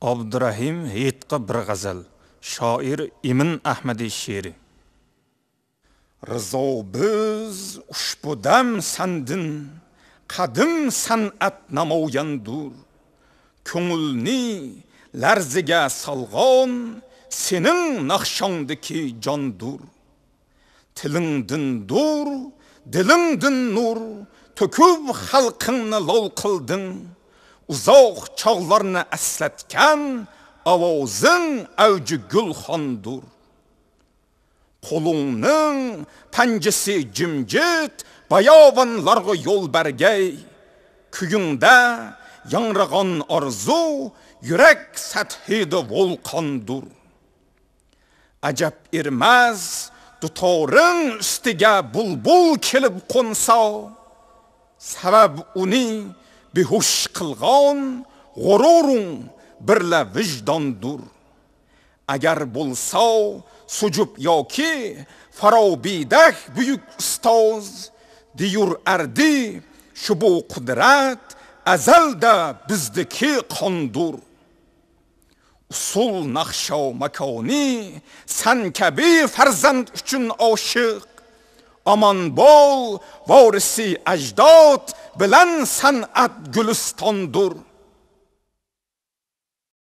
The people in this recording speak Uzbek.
abdurahim Hitqa bir g'azal shoir imin ahmadiy she'ri rizo biz ushbu dam sandin qadim san'at namoyandur ko'ngilni larziga solg'on sening naqshongdiki jondur. Tilingdin dur dilingdin nur to'kib xalqingni lol qilding. Uzoq chog'larni aslatgan ovozing avji gulxondur. Qo'lingning panjasi jimjit bayovonlarga yo'l bergay. Kuyingda yangrag'on orzu yurak sathida vulqondur. ajab ermaz dutoring ustiga bulbul kelib qo'nsa. Sabab uning behush qilgan g'ururun birla vijdondur agar bo'lsa sujub yoki farobidah buyuk ustoz diyur ardi shu bu qudrat azalda bizniki qondur. Usul naqsho makoni san kabi farzand uchun oshiq. Aman bol vorisi ajdod bilan san'at gulistondur